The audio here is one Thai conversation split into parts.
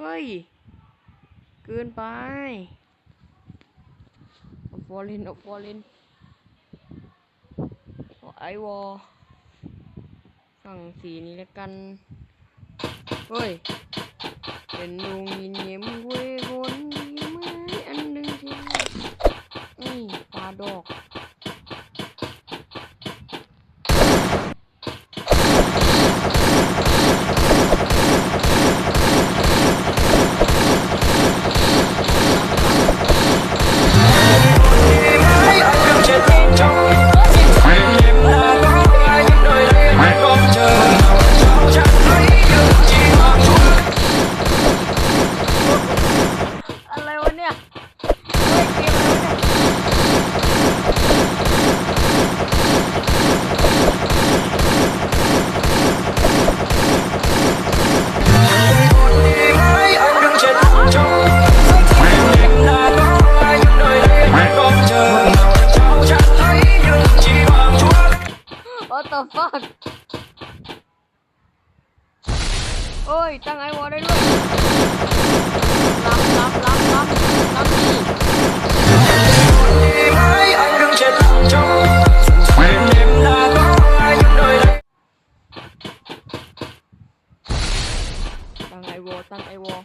เฮ้ย เกินไปเอฟอร์เรนเอฟอร์เรนไอวอลสั่งสีนี้แล้วกัน เฮ้ย เป็นลุงยินเยี่ยมเว้ยคนดีไหมอันหนึ่งทีนี่ปลาดอก What the fuck? Ôi, tăng ai vào đây luôn. Lắm, lắm, lắm, lắm, lắm gì? Tăng ai vào, tăng ai vào.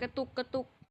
กระตุกกระตุก